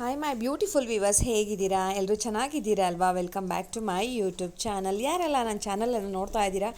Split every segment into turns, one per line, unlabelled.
Hi my beautiful viewers ಹೇಗಿದ್ದೀರಾ? ಎಲ್ಲರೂ ಚೆನ್ನಾಗಿದ್ದೀರಾ ಅಲ್ವಾ? Welcome back to my YouTube channel ಯಾರೆಲ್ಲ ನನ್ನ ಚಾನಲನ್ನು ನೋಡ್ತಾ ಇದ್ದೀರಾ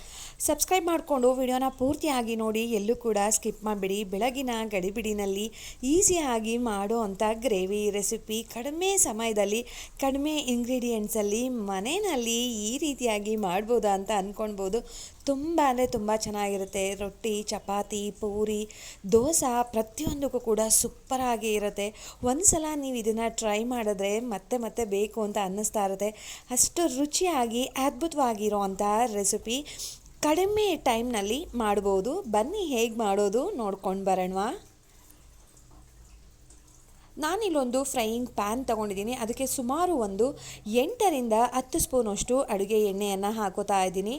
ಸಬ್ಸ್ಕ್ರೈಬ್ ಮಾಡಿಕೊಂಡು ವಿಡಿಯೋನ ಪೂರ್ತಿಯಾಗಿ ನೋಡಿ, ಎಲ್ಲೂ ಕೂಡ ಸ್ಕಿಪ್ ಮಾಡಿಬಿಡಿ. ಬೆಳಗಿನ ಗಡಿಬಿಡಿನಲ್ಲಿ ಈಸಿಯಾಗಿ ಮಾಡೋ ಅಂಥ ಗ್ರೇವಿ ರೆಸಿಪಿ ಕಡಿಮೆ ಸಮಯದಲ್ಲಿ, ಕಡಿಮೆ ಇಂಗ್ರೀಡಿಯೆಂಟ್ಸಲ್ಲಿ ಮನೆಯಲ್ಲಿ ಈ ರೀತಿಯಾಗಿ ಮಾಡ್ಬೋದಾ ಅಂತ ಅಂದ್ಕೊಳ್ಬೋದು ತುಂಬ ಅಂದರೆ ತುಂಬ ಚೆನ್ನಾಗಿರುತ್ತೆ. ರೊಟ್ಟಿ, ಚಪಾತಿ, ಪೂರಿ, ದೋಸೆ ಪ್ರತಿಯೊಂದಕ್ಕೂ ಕೂಡ ಸೂಪರಾಗಿ ಇರುತ್ತೆ. ಒಂದು ಸಲ ನೀವು ಇದನ್ನು ಟ್ರೈ ಮಾಡಿದ್ರೆ ಮತ್ತೆ ಮತ್ತೆ ಬೇಕು ಅಂತ ಅನ್ನಿಸ್ತಾ ಇರುತ್ತೆ. ಅಷ್ಟು ರುಚಿಯಾಗಿ, ಅದ್ಭುತವಾಗಿರೋ ರೆಸಿಪಿ ಕಡಿಮೆ ಟೈಮ್ನಲ್ಲಿ ಮಾಡ್ಬೋದು. ಬನ್ನಿ ಹೇಗೆ ಮಾಡೋದು ನೋಡ್ಕೊಂಡು ಬರೋಣವಾ. ನಾನಿಲ್ಲೊಂದು ಫ್ರೈಯಿಂಗ್ ಪ್ಯಾನ್ ತೊಗೊಂಡಿದ್ದೀನಿ. ಅದಕ್ಕೆ ಸುಮಾರು ಒಂದು ಎಂಟರಿಂದ ಹತ್ತು ಸ್ಪೂನಷ್ಟು ಅಡುಗೆ ಎಣ್ಣೆಯನ್ನು ಹಾಕೋತಾ ಇದ್ದೀನಿ.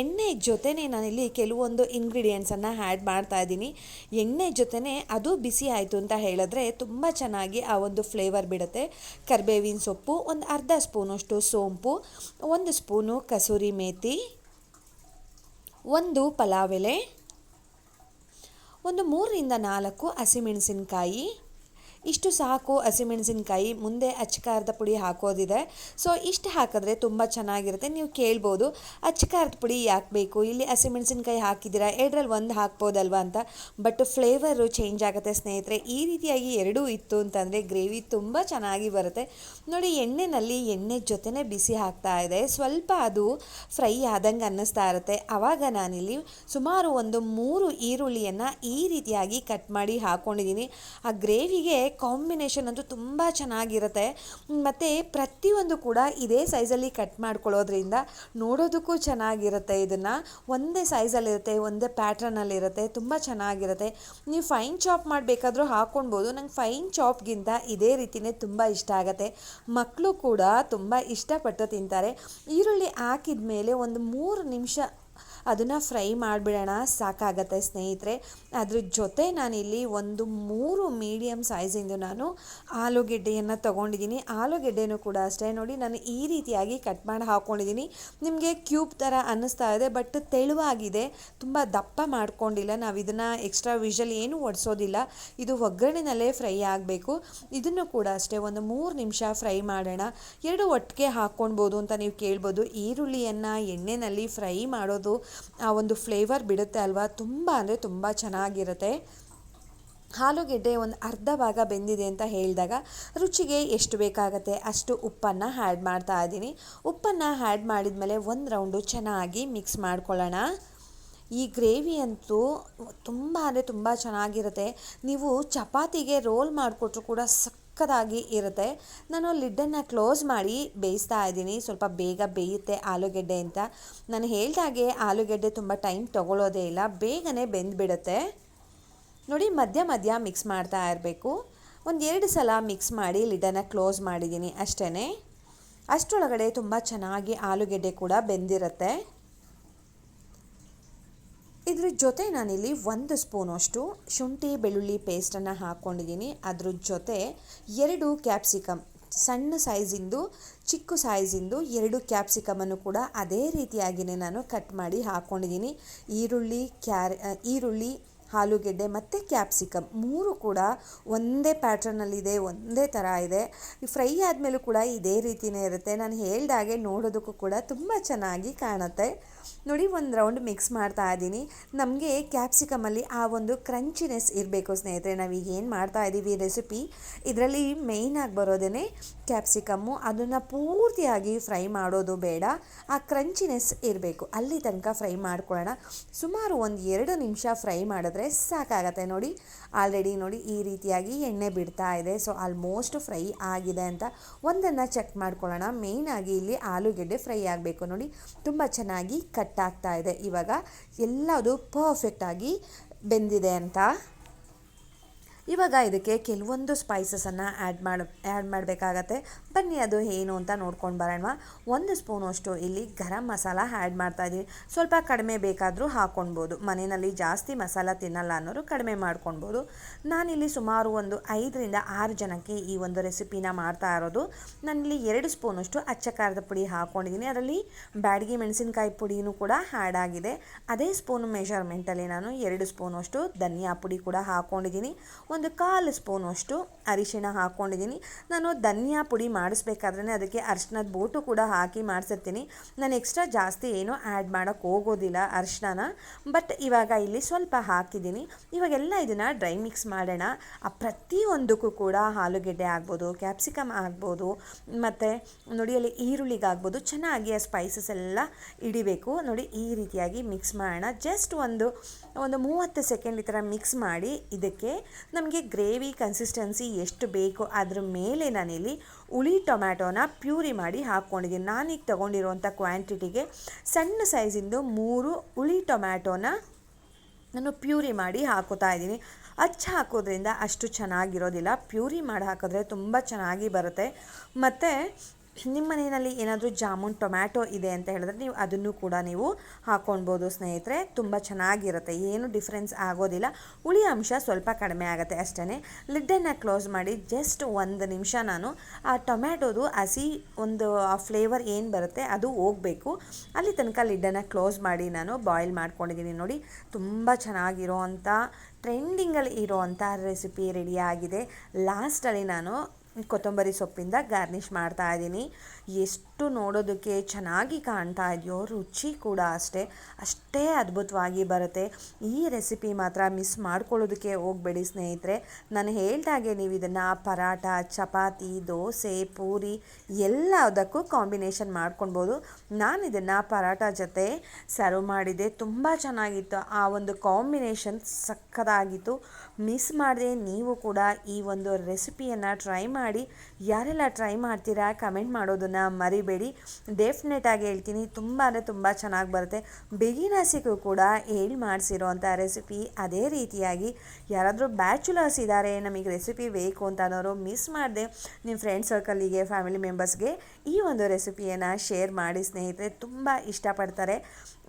ಎಣ್ಣೆ ಜೊತೆನೇ ನಾನಿಲ್ಲಿ ಕೆಲವೊಂದು ಇಂಗ್ರೀಡಿಯೆಂಟ್ಸನ್ನು ಆ್ಯಡ್ ಮಾಡ್ತಾ ಇದ್ದೀನಿ. ಎಣ್ಣೆ ಜೊತೆನೇ ಅದು ಬಿಸಿ ಆಯಿತು ಅಂತ ಹೇಳಿದ್ರೆ ತುಂಬ ಚೆನ್ನಾಗಿ ಆ ಒಂದು ಫ್ಲೇವರ್ ಬಿಡುತ್ತೆ. ಕರ್ಬೇವಿನ ಸೊಪ್ಪು, ಒಂದು ಅರ್ಧ ಸ್ಪೂನಷ್ಟು ಸೋಂಪು, ಒಂದು ಸ್ಪೂನು ಕಸೂರಿ ಮೇಥಿ ಒಂದು ಪಲಾವ್ ಎಲೆ, ಒಂದು ಮೂರರಿಂದ ನಾಲ್ಕು ಹಸಿಮೆಣಸಿನ್ಕಾಯಿ ಇಷ್ಟು ಸಾಕು ಹಸಿಮೆಣಸಿನ್ಕಾಯಿ ಮುಂದೆ ಅಚ್ಚಕಾರದ ಪುಡಿ ಹಾಕೋದಿದೆ. ಸೊ ಇಷ್ಟು ಹಾಕಿದ್ರೆ ತುಂಬ ಚೆನ್ನಾಗಿರುತ್ತೆ. ನೀವು ಕೇಳ್ಬೋದು ಅಚ್ಚಕಾರದ ಪುಡಿ ಯಾಕೆ ಬೇಕು? ಇಲ್ಲಿ ಹಸಿಮೆಣಸಿನ್ಕಾಯಿ ಹಾಕಿದ್ದೀರಾ? ಎರಡರಲ್ಲಿ ಒಂದು ಹಾಕ್ಬೋದಲ್ವಾ ಅಂತ. ಬಟ್ ಫ್ಲೇವರು ಚೇಂಜ್ ಆಗುತ್ತೆ ಸ್ನೇಹಿತರೆ. ಈ ರೀತಿಯಾಗಿ ಎರಡೂ ಇತ್ತು ಅಂತಂದರೆ ಗ್ರೇವಿ ತುಂಬ ಚೆನ್ನಾಗಿ ಬರುತ್ತೆ. ನೋಡಿ, ಎಣ್ಣೆನಲ್ಲಿ ಎಣ್ಣೆ ಜೊತೆನೇ ಬಿಸಿ ಹಾಕ್ತಾ ಇದೆ. ಸ್ವಲ್ಪ ಅದು ಫ್ರೈ ಆದಂಗೆ ಅನ್ನಿಸ್ತಾ ಇರುತ್ತೆ. ಆವಾಗ ನಾನಿಲ್ಲಿ ಸುಮಾರು ಒಂದು ಮೂರು ಈರುಳ್ಳಿಯನ್ನು ಈ ರೀತಿಯಾಗಿ ಕಟ್ ಮಾಡಿ ಹಾಕ್ಕೊಂಡಿದ್ದೀನಿ ಆ ಗ್ರೇವಿಗೆ ಕಾಂಬಿನೇಷನ್ ಅಂತೂ ತುಂಬ ಚೆನ್ನಾಗಿರುತ್ತೆ. ಮತ್ತು ಪ್ರತಿಯೊಂದು ಕೂಡ ಇದೇ ಸೈಜಲ್ಲಿ ಕಟ್ ಮಾಡ್ಕೊಳ್ಳೋದ್ರಿಂದ ನೋಡೋದಕ್ಕೂ ಚೆನ್ನಾಗಿರುತ್ತೆ ಇದನ್ನು. ಒಂದೇ ಸೈಜಲ್ಲಿರುತ್ತೆ ಒಂದೇ ಪ್ಯಾಟ್ರನಲ್ಲಿರುತ್ತೆ ತುಂಬ ಚೆನ್ನಾಗಿರುತ್ತೆ. ನೀವು ಫೈನ್ ಚಾಪ್ ಮಾಡಬೇಕಾದ್ರೂ ಹಾಕ್ಕೊಳ್ಬೋದು ನಂಗೆ ಫೈನ್ ಚಾಪ್ಗಿಂತ ಇದೇ ರೀತಿಯೇ ತುಂಬ ಇಷ್ಟ ಆಗುತ್ತೆ. ಮಕ್ಕಳು ಕೂಡ ತುಂಬ ಇಷ್ಟಪಟ್ಟು ತಿಂತಾರೆ. ಈರುಳ್ಳಿ ಹಾಕಿದ ಮೇಲೆ ಒಂದು ಮೂರು ನಿಮಿಷ ಅದನ್ನು ಫ್ರೈ ಮಾಡಿಬಿಡೋಣ, ಸಾಕಾಗತ್ತೆ ಸ್ನೇಹಿತರೆ. ಅದ್ರ ಜೊತೆ ನಾನಿಲ್ಲಿ ಒಂದು ಮೂರು ಮೀಡಿಯಮ್ ಸೈಜಿಂದು ನಾನು ಆಲೂಗೆಡ್ಡೆಯನ್ನು ತೊಗೊಂಡಿದ್ದೀನಿ. ಆಲೂಗೆಡ್ಡೆನೂ ಕೂಡ ಅಷ್ಟೇ. ನೋಡಿ, ನಾನು ಈ ರೀತಿಯಾಗಿ ಕಟ್ ಮಾಡಿ ಹಾಕ್ಕೊಂಡಿದ್ದೀನಿ ನಿಮಗೆ ಕ್ಯೂಬ್ ಥರ ಅನ್ನಿಸ್ತಾ ಇದೆ, ಬಟ್ ತೆಳುವಾಗಿದೆ. ತುಂಬ ದಪ್ಪ ಮಾಡ್ಕೊಂಡಿಲ್ಲ. ನಾವು ಇದನ್ನು ಎಕ್ಸ್ಟ್ರಾ ವಿಷಲ್ ಏನೂ ಒಡಿಸೋದಿಲ್ಲ. ಇದು ಒಗ್ಗರಣೆನಲ್ಲೇ ಫ್ರೈ ಆಗಬೇಕು. ಇದನ್ನು ಕೂಡ ಅಷ್ಟೇ ಒಂದು ಮೂರು ನಿಮಿಷ ಫ್ರೈ ಮಾಡೋಣ. ಎರಡು ಒಟ್ಟಿಗೆ ಹಾಕ್ಕೊಳ್ಬೋದು ಅಂತ ನೀವು ಕೇಳ್ಬೋದು. ಈರುಳ್ಳಿಯನ್ನು ಎಣ್ಣೆಯಲ್ಲಿ ಫ್ರೈ ಮಾಡೋದು ಆ ಒಂದು ಫ್ಲೇವರ್ ಬಿಡುತ್ತೆ ಅಲ್ವಾ? ತುಂಬ ಅಂದರೆ ತುಂಬ ಚೆನ್ನಾಗಿರುತ್ತೆ. ಆಲೂಗೆಡ್ಡೆ ಒಂದು ಅರ್ಧ ಭಾಗ ಬೆಂದಿದೆ ಅಂತ ಹೇಳಿದಾಗ ರುಚಿಗೆ ಎಷ್ಟು ಬೇಕಾಗತ್ತೆ ಅಷ್ಟು ಉಪ್ಪನ್ನು ಆ್ಯಡ್ ಮಾಡ್ತಾ ಇದ್ದೀನಿ. ಉಪ್ಪನ್ನು ಆ್ಯಡ್ ಮಾಡಿದ್ಮೇಲೆ ಒಂದು ರೌಂಡು ಚೆನ್ನಾಗಿ ಮಿಕ್ಸ್ ಮಾಡ್ಕೊಳ್ಳೋಣ. ಈ ಗ್ರೇವಿ ಅಂತೂ ತುಂಬ ಅಂದರೆ ತುಂಬ ಚೆನ್ನಾಗಿರುತ್ತೆ. ನೀವು ಚಪಾತಿಗೆ ರೋಲ್ ಮಾಡಿಕೊಟ್ರು ಕೂಡ ಸಕ್ಕದಾಗಿ ಇರುತ್ತೆ. ನಾನು ಲಿಡ್ಡನ್ನು ಕ್ಲೋಸ್ ಮಾಡಿ ಬೇಯಿಸ್ತಾ ಇದ್ದೀನಿ. ಸ್ವಲ್ಪ ಬೇಗ ಬೇಯುತ್ತೆ ಆಲೂಗೆಡ್ಡೆ ಅಂತ. ನಾನು ಹೇಳ್ದಾಗೆ ಆಲೂಗೆಡ್ಡೆ ತುಂಬ ಟೈಮ್ ತೊಗೊಳ್ಳೋದೇ ಇಲ್ಲ. ಬೇಗನೆ ಬೆಂದುಬಿಡುತ್ತೆ. ನೋಡಿ ಮಧ್ಯ ಮಧ್ಯ ಮಿಕ್ಸ್ ಮಾಡ್ತಾ ಇರಬೇಕು. ಒಂದು ಎರಡು ಸಲ ಮಿಕ್ಸ್ ಮಾಡಿ ಲಿಡ್ಡನ್ನು ಕ್ಲೋಸ್ ಮಾಡಿದ್ದೀನಿ ಅಷ್ಟೇ ಅಷ್ಟರೊಳಗಡೆ ತುಂಬ ಚೆನ್ನಾಗಿ ಆಲೂಗೆಡ್ಡೆ ಕೂಡ ಬೆಂದಿರುತ್ತೆ. ಇದ್ರ ಜೊತೆ ನಾನಿಲ್ಲಿ ಒಂದು ಸ್ಪೂನಷ್ಟು ಶುಂಠಿ ಬೆಳ್ಳುಳ್ಳಿ ಪೇಸ್ಟನ್ನು ಹಾಕ್ಕೊಂಡಿದ್ದೀನಿ ಅದ್ರ ಜೊತೆ ಎರಡು ಕ್ಯಾಪ್ಸಿಕಮ್ ಸಣ್ಣ ಸೈಜಿಂದು ಚಿಕ್ಕ ಸೈಜಿಂದು ಎರಡು ಕ್ಯಾಪ್ಸಿಕಮನ್ನು ಕೂಡ ಅದೇ ರೀತಿಯಾಗಿಯೇ ನಾನು ಕಟ್ ಮಾಡಿ ಹಾಕ್ಕೊಂಡಿದ್ದೀನಿ ಈರುಳ್ಳಿ, ಕ್ಯಾರೆ ಈರುಳ್ಳಿ ಆಲೂಗೆಡ್ಡೆ ಮತ್ತು ಕ್ಯಾಪ್ಸಿಕಮ್. ಮೂರು ಕೂಡ ಒಂದೇ ಪ್ಯಾಟ್ರನಲ್ಲಿದೆ ಒಂದೇ ಥರ ಇದೆ. ಫ್ರೈ ಆದಮೇಲೂ ಕೂಡ ಇದೇ ರೀತಿಯೇ ಇರುತ್ತೆ. ನಾನು ಹೇಳ್ದಾಗೆ ನೋಡೋದಕ್ಕೂ ಕೂಡ ತುಂಬ ಚೆನ್ನಾಗಿ ಕಾಣುತ್ತೆ. ನೋಡಿ, ಒಂದು ರೌಂಡ್ ಮಿಕ್ಸ್ ಮಾಡ್ತಾ ಇದ್ದೀನಿ. ನಮಗೆ ಕ್ಯಾಪ್ಸಿಕಮಲ್ಲಿ ಆ ಒಂದು ಕ್ರಂಚಿನೆಸ್ ಇರಬೇಕು ಸ್ನೇಹಿತರೆ. ನಾವೀಗ ಏನು ಮಾಡ್ತಾ ಇದ್ದೀವಿ ರೆಸಿಪಿ ಇದರಲ್ಲಿ ಮೇಯ್ನಾಗಿ ಬರೋದೇ ಕ್ಯಾಪ್ಸಿಕಮ್ಮು. ಅದನ್ನು ಪೂರ್ತಿಯಾಗಿ ಫ್ರೈ ಮಾಡೋದು ಬೇಡ. ಆ ಕ್ರಂಚಿನೆಸ್ ಇರಬೇಕು. ಅಲ್ಲಿ ತನಕ ಫ್ರೈ ಮಾಡ್ಕೊಳ್ಳೋಣ. ಸುಮಾರು ಒಂದು ಎರಡು ನಿಮಿಷ ಫ್ರೈ ಮಾಡಿದ್ರೆ ಸಾಕಾಗತ್ತೆ ನೋಡಿ. ಆಲ್ರೆಡಿ ನೋಡಿ ಈ ರೀತಿಯಾಗಿ ಎಣ್ಣೆ ಬಿಡ್ತಾ ಇದೆ. ಸೊ, ಆಲ್ಮೋಸ್ಟ್ ಫ್ರೈ ಆಗಿದೆ ಅಂತ ಒಂದನ್ನು ಚೆಕ್ ಮಾಡ್ಕೊಳ್ಳೋಣ. ಮೇಯ್ನಾಗಿ ಇಲ್ಲಿ ಆಲೂಗೆಡ್ಡೆ ಫ್ರೈ ಆಗಬೇಕು ನೋಡಿ. ತುಂಬ ಚೆನ್ನಾಗಿ ಕಟ್ ಆಗ್ತಾ ಇದೆ. ಇವಾಗ ಎಲ್ಲದು ಪರ್ಫೆಕ್ಟಾಗಿ ಬೆಂದಿದೆ ಅಂತ ಇವಾಗ ಇದಕ್ಕೆ ಕೆಲವೊಂದು ಸ್ಪೈಸಸನ್ನು ಆ್ಯಡ್ ಮಾಡಿ ಆ್ಯಡ್ ಮಾಡಬೇಕಾಗತ್ತೆ. ಬನ್ನಿ, ಅದು ಏನು ಅಂತ ನೋಡ್ಕೊಂಡು ಬರೋಣ ಒಂದು ಸ್ಪೂನಷ್ಟು ಇಲ್ಲಿ ಗರಂ ಮಸಾಲ ಆ್ಯಡ್ ಮಾಡ್ತಾಯಿದ್ದೀನಿ ಸ್ವಲ್ಪ ಕಡಿಮೆ ಬೇಕಾದರೂ ಹಾಕ್ಕೊಳ್ಬೋದು ಮನೆಯಲ್ಲಿ ಜಾಸ್ತಿ ಮಸಾಲ ತಿನ್ನಲ್ಲ ಅನ್ನೋರು ಕಡಿಮೆ ಮಾಡ್ಕೊಳ್ಬೋದು ನಾನಿಲ್ಲಿ ಸುಮಾರು ಒಂದು ಐದರಿಂದ ಆರು ಜನಕ್ಕೆ ಈ ಒಂದು ರೆಸಿಪಿನ ಮಾಡ್ತಾ ಇರೋದು. ನಾನಿಲ್ಲಿ ಎರಡು ಸ್ಪೂನಷ್ಟು ಅಚ್ಚ ಖಾರದ ಪುಡಿ ಹಾಕ್ಕೊಂಡಿದ್ದೀನಿ ಅದರಲ್ಲಿ ಬ್ಯಾಡಗಿ ಮೆಣಸಿನಕಾಯಿ ಪುಡಿನೂ ಕೂಡ ಆ್ಯಡ್ ಆಗಿದೆ. ಅದೇ ಸ್ಪೂನ್ ಮೆಷರ್ಮೆಂಟಲ್ಲಿ ನಾನು ಎರಡು ಸ್ಪೂನಷ್ಟು ಧನಿಯಾ ಪುಡಿ ಕೂಡ ಹಾಕ್ಕೊಂಡಿದ್ದೀನಿ ಒಂದು ಕಾಲು ಸ್ಪೂನು ಅಷ್ಟು ಅರಿಶಿಣ ಹಾಕ್ಕೊಂಡಿದ್ದೀನಿ. ನಾನು ಧನಿಯಾ ಪುಡಿ ಮಾಡಿಸ್ಬೇಕಾದ್ರೆ ಅದಕ್ಕೆ ಅರಿಶಿನದ ಬೋಟು ಕೂಡ ಹಾಕಿ ಮಾಡಿಸಿರ್ತೀನಿ. ನಾನು ಎಕ್ಸ್ಟ್ರಾ ಜಾಸ್ತಿ ಏನೂ ಆ್ಯಡ್ ಮಾಡೋಕ್ಕೆ ಹೋಗೋದಿಲ್ಲ ಅರ್ಶಿನ ಬಟ್ ಇವಾಗ ಇಲ್ಲಿ ಸ್ವಲ್ಪ ಹಾಕಿದ್ದೀನಿ. ಇವಾಗೆಲ್ಲ ಇದನ್ನು ಡ್ರೈ ಮಿಕ್ಸ್ ಮಾಡೋಣ. ಆ ಪ್ರತಿಯೊಂದಕ್ಕೂ ಕೂಡ ಆಲೂಗೆಡ್ಡೆ ಆಗ್ಬೋದು, ಕ್ಯಾಪ್ಸಿಕಮ್ ಆಗ್ಬೋದು, ಮತ್ತು ನೋಡಿ ಅಲ್ಲಿ ಈರುಳ್ಳಿಗಾಗ್ಬೋದು, ಚೆನ್ನಾಗಿ ಆ ಸ್ಪೈಸಸ್ ಎಲ್ಲ ಇಡಿಬೇಕು ನೋಡಿ ಈ ರೀತಿಯಾಗಿ ಮಿಕ್ಸ್ ಮಾಡೋಣ. ಜಸ್ಟ್ ಒಂದು ಒಂದು ಮೂವತ್ತು ಸೆಕೆಂಡ್ ಈ ಥರ ಮಿಕ್ಸ್ ಮಾಡಿ ಇದಕ್ಕೆ ಗ್ರೇವಿ ಕನ್ಸಿಸ್ಟೆನ್ಸಿ ಎಷ್ಟು ಬೇಕು ಅದ್ರ ಮೇಲೆ ನಾನಿಲ್ಲಿ ಹುಳಿ ಟೊಮ್ಯಾಟೋನ ಪ್ಯೂರಿ ಮಾಡಿ ಹಾಕ್ಕೊಂಡಿದ್ದೀನಿ. ನಾನೀಗ ತೊಗೊಂಡಿರುವಂಥ ಕ್ವಾಂಟಿಟಿಗೆ ಸಣ್ಣ ಸೈಜಿಂದು ಮೂರು ಹುಳಿ ಟೊಮ್ಯಾಟೋನ ನಾನು ಪ್ಯೂರಿ ಮಾಡಿ ಹಾಕೋತಾ ಇದ್ದೀನಿ. ಅಚ್ಚ ಹಾಕೋದ್ರಿಂದ ಅಷ್ಟು ಚೆನ್ನಾಗಿರೋದಿಲ್ಲ. ಪ್ಯೂರಿ ಮಾಡಿ ಹಾಕಿದ್ರೆ ತುಂಬ ಚೆನ್ನಾಗಿ ಬರುತ್ತೆ. ಮತ್ತು ನಿಮ್ಮ ಮನೆಯಲ್ಲಿ ಏನಾದರೂ ಜಾಮೂನ್, ಟೊಮ್ಯಾಟೊ ಇದೆ ಅಂತ ಹೇಳಿದ್ರೆ ನೀವು ಅದನ್ನು ಕೂಡ ನೀವು ಹಾಕ್ಕೊಳ್ಬೋದು ಸ್ನೇಹಿತರೆ. ತುಂಬ ಚೆನ್ನಾಗಿರುತ್ತೆ. ಏನು ಡಿಫ್ರೆನ್ಸ್ ಆಗೋದಿಲ್ಲ. ಹುಳಿ ಅಂಶ ಸ್ವಲ್ಪ ಕಡಿಮೆ ಆಗುತ್ತೆ ಅಷ್ಟೇ ಲಿಡ್ಡನ್ನು ಕ್ಲೋಸ್ ಮಾಡಿ ಜಸ್ಟ್ ಒಂದು ನಿಮಿಷ ನಾನು ಆ ಟೊಮ್ಯಾಟೋದು ಹಸಿ ಒಂದು ಫ್ಲೇವರ್ ಏನು ಬರುತ್ತೆ ಅದು ಹೋಗಬೇಕು. ಅಲ್ಲಿ ತನಕ ಲಿಡ್ಡನ್ನು ಕ್ಲೋಸ್ ಮಾಡಿ ನಾನು ಬಾಯ್ಲ್ ಮಾಡ್ಕೊಂಡಿದ್ದೀನಿ ನೋಡಿ. ತುಂಬ ಚೆನ್ನಾಗಿರೋ ಅಂಥ ಟ್ರೆಂಡಿಂಗಲ್ಲಿ ಇರೋ ಅಂಥ ರೆಸಿಪಿ ರೆಡಿಯಾಗಿದೆ ಲಾಸ್ಟಲ್ಲಿ ನಾನು ಕೊತ್ತಂಬರಿ ಸೊಪ್ಪಿಂದ ಗಾರ್ನಿಷ್ ಮಾಡ್ತಾ ಇದ್ದೀನಿ. ಎಷ್ಟು ನೋಡೋದಕ್ಕೆ ಚೆನ್ನಾಗಿ ಕಾಣ್ತಾ ಇದೆಯೋ, ರುಚಿ ಕೂಡ ಅಷ್ಟೇ. ಅಷ್ಟೇ ಅದ್ಭುತವಾಗಿ ಬರುತ್ತೆ. ಈ ರೆಸಿಪಿ ಮಾತ್ರ ಮಿಸ್ ಮಾಡ್ಕೊಳ್ಳೋದಕ್ಕೆ ಹೋಗಬೇಡಿ ಸ್ನೇಹಿತರೆ. ನಾನು ಹೇಳ್ದಾಗೆ ನೀವು ಇದನ್ನು ಪರಾಟ ಚಪಾತಿ, ದೋಸೆ, ಪೂರಿ ಎಲ್ಲದಕ್ಕೂ ಕಾಂಬಿನೇಷನ್ ಮಾಡ್ಕೊಳ್ಬೋದು. ನಾನು ಇದನ್ನು ಪರಾಟ ಜೊತೆ ಸರ್ವ್ ಮಾಡಿದೆ ತುಂಬ ಚೆನ್ನಾಗಿತ್ತು. ಆ ಒಂದು ಕಾಂಬಿನೇಷನ್ ಸಕ್ಕದಾಗಿತ್ತು ಮಿಸ್ ಮಾಡದೆ ನೀವು ಕೂಡ ಈ ಒಂದು ರೆಸಿಪಿಯನ್ನು ಟ್ರೈ ಮಾಡಿ ಯಾರೆಲ್ಲ ಟ್ರೈ ಮಾಡ್ತೀರಾ ಕಮೆಂಟ್ ಮಾಡೋದನ್ನು ಮರಿಬೇಡಿ. ಡೆಫಿನೆಟಾಗಿ ಹೇಳ್ತೀನಿ, ತುಂಬ ಅಂದರೆ ತುಂಬ ಚೆನ್ನಾಗಿ ಬರುತ್ತೆ. ಬಿಗಿನರ್ಸಿಗೂ ಕೂಡ ಹೇಳಿ ಮಾಡಿಸಿರೋ ಅಂಥ ರೆಸಿಪಿ ಅದೇ ರೀತಿಯಾಗಿ ಯಾರಾದರೂ ಬ್ಯಾಚುಲರ್ಸ್ ಇದ್ದಾರೆ ನಮಗೆ ರೆಸಿಪಿ ಬೇಕು ಅಂತ ಅನ್ನೋರು ಮಿಸ್ ಮಾಡಿದೆ ನಿಮ್ಮ ಫ್ರೆಂಡ್ ಸರ್ಕಲ್ಲಿಗೆ ಫ್ಯಾಮಿಲಿ ಮೆಂಬರ್ಸ್ಗೆ ಈ ಒಂದು ರೆಸಿಪಿಯನ್ನು ಶೇರ್ ಮಾಡಿ ಸ್ನೇಹಿತರೆ, ತುಂಬ ಇಷ್ಟಪಡ್ತಾರೆ.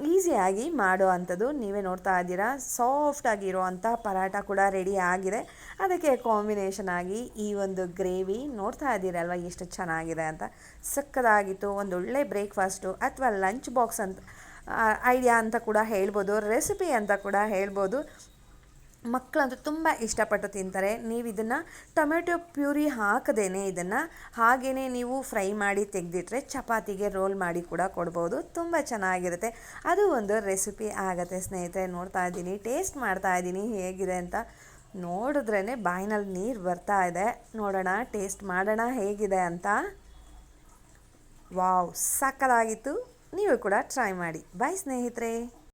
ಈಸಿಯಾಗಿ ಮಾಡೋ ಅಂಥದ್ದು ನೀವೇ ನೋಡ್ತಾ ಇದ್ದೀರಾ. ಸಾಫ್ಟಾಗಿರೋ ಅಂಥ ಪರಾಟ ಕೂಡ ರೆಡಿ ಆಗಿದೆ. ಅದಕ್ಕೆ ಕಾಂಬಿನೇಷನ್ ಆಗಿ ಈ ಒಂದು ಗ್ರೇವಿ ನೋಡ್ತಾ ಇದ್ದೀರಲ್ವ ಎಷ್ಟು ಚೆನ್ನಾಗಿದೆ ಅಂತ. ಸಕ್ಕದಾಗಿತ್ತು ಒಂದೊಳ್ಳೆ ಬ್ರೇಕ್ಫಾಸ್ಟು ಅಥವಾ ಲಂಚ್ ಬಾಕ್ಸ್ ಅಂತ ಐಡಿಯಾ ಅಂತ ಕೂಡ ಹೇಳ್ಬೋದು, ರೆಸಿಪಿ ಅಂತ ಕೂಡ ಹೇಳ್ಬೋದು. ಮಕ್ಕಳಂತೂ ತುಂಬ ಇಷ್ಟಪಟ್ಟು ತಿಂತಾರೆ. ನೀವು ಇದನ್ನು ಟೊಮೆಟೊ ಪ್ಯೂರಿ ಹಾಕದೇನೆ ಇದನ್ನು. ಹಾಗೇ ನೀವು ಫ್ರೈ ಮಾಡಿ ತೆಗೆದಿಟ್ರೆ ಚಪಾತಿಗೆ ರೋಲ್ ಮಾಡಿ ಕೂಡ ಕೊಡ್ಬೋದು. ತುಂಬ ಚೆನ್ನಾಗಿರುತ್ತೆ. ಅದು ಒಂದು ರೆಸಿಪಿ ಆಗುತ್ತೆ ಸ್ನೇಹಿತರೆ. ನೋಡ್ತಾ ಇದ್ದೀನಿ. ಟೇಸ್ಟ್ ಮಾಡ್ತಾ ಇದ್ದೀನಿ. ಹೇಗಿದೆ ಅಂತ ನೋಡಿದ್ರೇ ಬಾಯಿನಲ್ಲಿ ನೀರು ಬರ್ತಾ ಇದೆ. ನೋಡೋಣ, ಟೇಸ್ಟ್ ಮಾಡೋಣ ಹೇಗಿದೆ ಅಂತ. ವಾವ್ ಸಕ್ಕದಾಗಿತ್ತು ನೀವು ಕೂಡ ಟ್ರೈ ಮಾಡಿ. ಬಾಯ್ ಸ್ನೇಹಿತರೆ.